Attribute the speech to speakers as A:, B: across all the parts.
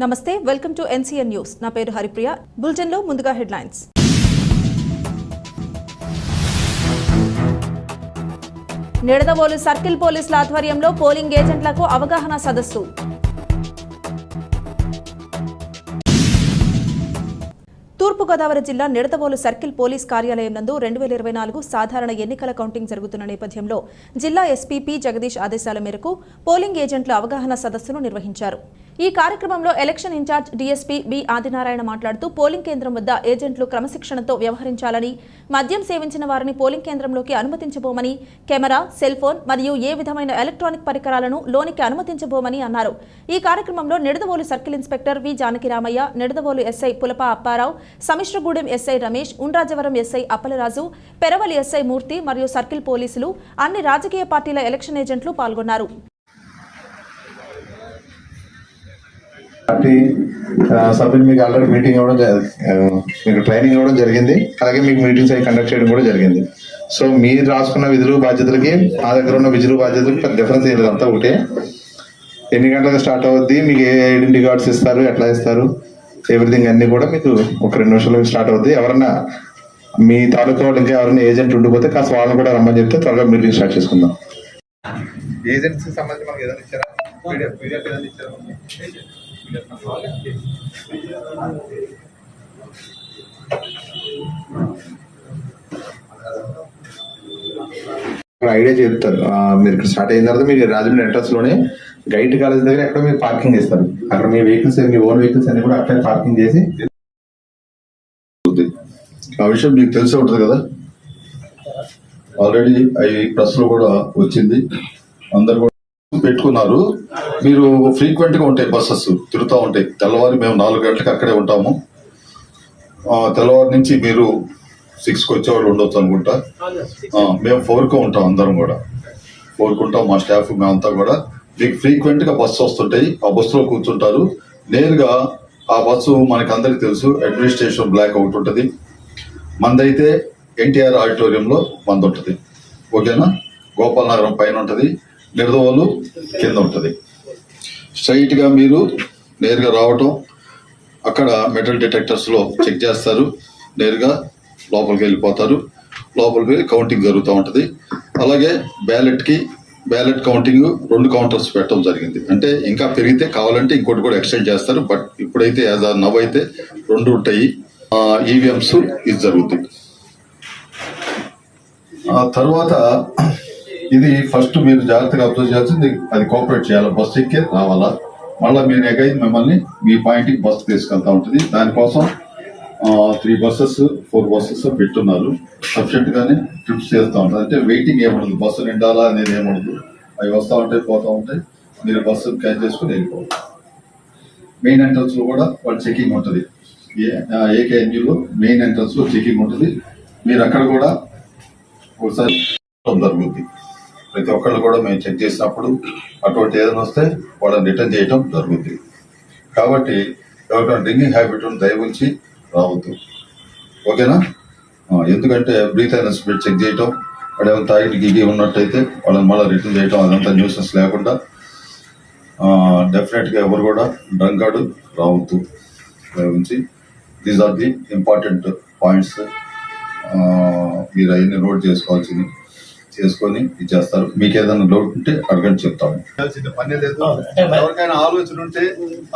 A: నమస్తే welcome to NCN news. నా పేరు హరిప్రియ. బులెటిన్లో ముందుగా హెడ్లైన్స్. నిడదవోలు సర్కిల్ పోలీసుల ఆధ్వర్యంలో పోలింగ్ ఏజెంట్లకు అవగాహన సదస్సు. తూర్పుగోదావరి జిల్లా నిడతవోలు సర్కిల్ పోలీస్ కార్యాలయం నందు రెండు వేల ఇరవై నాలుగు సాధారణ ఎన్నికల కౌంటింగ్ జరుగుతున్న నేపథ్యంలో జిల్లా ఎస్పీ పి జగదీష్ ఆదేశాల మేరకు పోలింగ్ ఏజెంట్ల అవగాహన సదస్సును నిర్వహించారు. ఈ కార్యక్రమంలో election in-charge DSP B Adinarayana మాట్లాడుతూ పోలింగ్ కేంద్రం వద్ద ఏజెంట్లు క్రమశిక్షణతో వ్యవహరించాలని మద్యం సేవించిన వారిని పోలింగ్ కేంద్రంలోకి అనుమతించబోమని కెమెరా సెల్ ఫోన్ మరియు ఏ విధమైన ఎలక్ట్రానిక్ పరికరాలను లోనికి అనుమతించబోమని అన్నారు. ఈ కార్యక్రమంలో Nidadavolu circle inspector V Janakiramaiah Nidadavolu SI Pulapa Apparao Samisragudem SI Ramesh Undrajavaram SI Appalaraju Peravali SI Murthy మరియు సర్కిల్ పోలీసులు అన్ని రాజకీయ పార్టీల ఎలక్షన్ ఏజెంట్లు పాల్గొన్నారు.
B: పార్టీ సభ్యులు మీకు ఆల్రెడీ మీటింగ్ ఇవ్వడం మీకు ట్రైనింగ్ ఇవ్వడం జరిగింది. అలాగే మీకు మీటింగ్స్ అవి కండక్ట్ చేయడం కూడా జరిగింది. సో మీరు రాసుకున్న విధులు బాధ్యతలకి మా దగ్గర ఉన్న విధులు బాధ్యతలకి డిఫరెన్స్ ఏం లేదు. అంతా ఒకటే. ఎన్ని గంటలకు స్టార్ట్ అవుద్ది? మీకు ఏ ఐడెంటిటీ కార్డ్స్ ఇస్తారు? ఎట్లా ఇస్తారు? ఎవ్రీథింగ్ అన్నీ కూడా మీకు ఒక రెండు నిమిషాలకు స్టార్ట్ అవుద్ది. ఎవరన్నా మీ తాలూకా వాళ్ళు ఇంకా ఎవరైనా ఏజెంట్ ఉండిపోతే కాస్త వాళ్ళని కూడా రమ్మని చెప్తే త్వరగా మీటింగ్ స్టార్ట్ చేసుకుందాం. ఏజెంట్స్ సంబంధించి మనకి ఏదైనా ఇచ్చారా? ఏదైనా ఇచ్చారా? ఐడియా చెప్తారు. మీరు ఇక్కడ స్టార్ట్ అయిన తర్వాత మీరు రాజమండ్రి అడ్రస్లోనే గైడ్ కాలేజ్ దగ్గర ఎక్కడ మీరు పార్కింగ్ చేస్తారు. అక్కడ మీ వెహికల్స్ మీ ఓన్ వెహికల్స్ అన్ని కూడా అక్కడ పార్కింగ్ చేసి ఆ విషయం మీకు తెలిసే ఉంటుంది కదా? ఆల్రెడీ అవి ప్రెస్లో కూడా వచ్చింది. అందరు కూడా పెట్టుకున్నారు. మీరు ఫ్రీక్వెంట్గా ఉంటాయి బస్సెస్ తిరుగుతూ ఉంటాయి. తెల్లవారి మేము నాలుగు గంటలకు అక్కడే ఉంటాము. తెల్లవారి నుంచి మీరు సిక్స్కి వచ్చేవాళ్ళు ఉండొచ్చు అనుకుంటా. మేము ఫోర్కు ఉంటాం అందరం కూడా. ఫోర్ ఉంటాం మా స్టాఫ్ మేమంతా కూడా. మీకు ఫ్రీక్వెంట్గా బస్సు వస్తుంటాయి. ఆ బస్సులో కూర్చుంటారు. నేరుగా ఆ బస్సు మనకి అందరికి తెలుసు అడ్మినిస్ట్రేషన్ బ్లాక్ ఒకటి ఉంటుంది. మందైతే ఎన్టీఆర్ ఆడిటోరియంలో మంది ఉంటుంది ఓకేనా? గోపాల్ నగరం పైన ఉంటుంది. నిర్దోలు కింద ఉంటుంది. స్ట్రైట్గా మీరు నేరుగా రావటం అక్కడ మెటల్ డిటెక్టర్స్లో చెక్ చేస్తారు నేరుగా లోపలికి వెళ్ళిపోతారు. లోపలికి వెళ్ళి కౌంటింగ్ జరుగుతూ ఉంటుంది. అలాగే బ్యాలెట్కి బ్యాలెట్ కౌంటింగ్ రెండు కౌంటర్స్ పెట్టడం జరిగింది. అంటే ఇంకా పెరిగితే కావాలంటే ఇంకోటి కూడా ఎక్స్టెండ్ చేస్తారు. బట్ ఇప్పుడైతే యాజ్ ఆ నవ్ అయితే రెండు ఉంటాయి. ఈవీఎంస్ ఇది జరుగుతుంది ఆ తర్వాత ఇది ఫస్ట్ మీరు జాగ్రత్తగా అబ్జర్వ్ చేయాల్సింది అది కోఆపరేట్ చేయాలి. బస్ ఎక్కే రావాలా? మళ్ళీ మీరు ఎగైన్ మిమ్మల్ని మీ పాయింట్కి బస్ తీసుకెళ్తా ఉంటుంది. దానికోసం త్రీ బస్సెస్ ఫోర్ బస్సెస్ పెట్టున్నారు. సఫిషియెంట్గానే ట్రిప్స్ చేస్తూ ఉంటారు అంటే వెయిటింగ్ ఏముండదు. బస్సు నిండాలా అనేది ఏముండదు. అవి వస్తూ ఉంటాయి పోతూ ఉంటాయి. మీరు బస్సు క్యాచ్ చేసుకుని వెళ్ళిపోవాలి. మెయిన్ ఎంట్రన్స్లో కూడా వాళ్ళు చెకింగ్ ఉంటుంది. ఏ ఏకేఎన్యూలో మెయిన్ ఎంట్రన్స్లో చెకింగ్ ఉంటుంది. మీరు అక్కడ కూడా ఒకసారి జరుగుతుంది ప్రతి ఒక్కళ్ళు కూడా మేము చెక్ చేసినప్పుడు అటువంటి ఏదైనా వస్తే వాళ్ళని రిటర్న్ చేయటం జరుగుతుంది. కాబట్టి ఎవరికైనా డ్రింకింగ్ హ్యాబిట్ ఉన్న దయవుంచి రావద్దు. ఓకేనా? ఎందుకంటే బ్రీత్ అయిన స్పీడ్ చెక్ చేయటం వాడు ఏమైనా తాగిటి గిగి ఉన్నట్టయితే వాళ్ళని మళ్ళీ రిటర్న్ చేయటం అదంతా న్యూసెన్స్ లేకుండా డెఫినెట్గా ఎవరు కూడా డ్రంకాడు రావద్దు. దయవుంచి these are the important points మీరు అవన్నీ నోట్ చేసుకోవాల్సింది. చేసుకొని ఇచ్చేస్తారు మీకు ఏదైనా డౌట్ ఉంటే అడగండి చెప్తాము.
C: పని లేదు. ఎవరికైనా ఆలోచన ఉంటే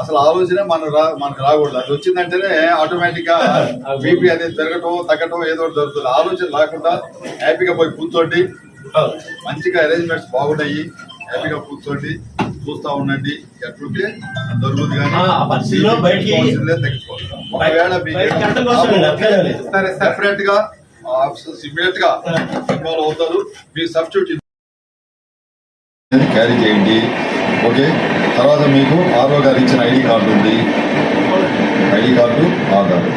C: అసలు ఆలోచన మన రా మనకు రాకూడదు. అది వచ్చిందంటేనే ఆటోమేటిక్గా బీపీ అనేది పెరగటం తగ్గటం ఏదో జరుగుతుంది. ఆలోచన రాకుండా హ్యాపీగా పోయి కూర్చోండి. మంచిగా అరేంజ్మెంట్స్ బాగున్నాయి. హ్యాపీగా కూర్చోండి. చూస్తా ఉండండి. ఎట్లుంటే దొరుకుతుంది కానీ తగ్గించుకోవాలి ఒకవేళ. మీకు సెపరేట్గా ఆఫీసర్స్ ఇమీడియట్గా ఇన్వాల్వ్ అవుతారు. సబ్స్టిట్యూట్
B: క్యారీ చేయండి. ఓకే? తర్వాత మీకు ఆర్ఓ గారు ఇచ్చిన ఐడి కార్డు ఉంది. ID card Aadhaar.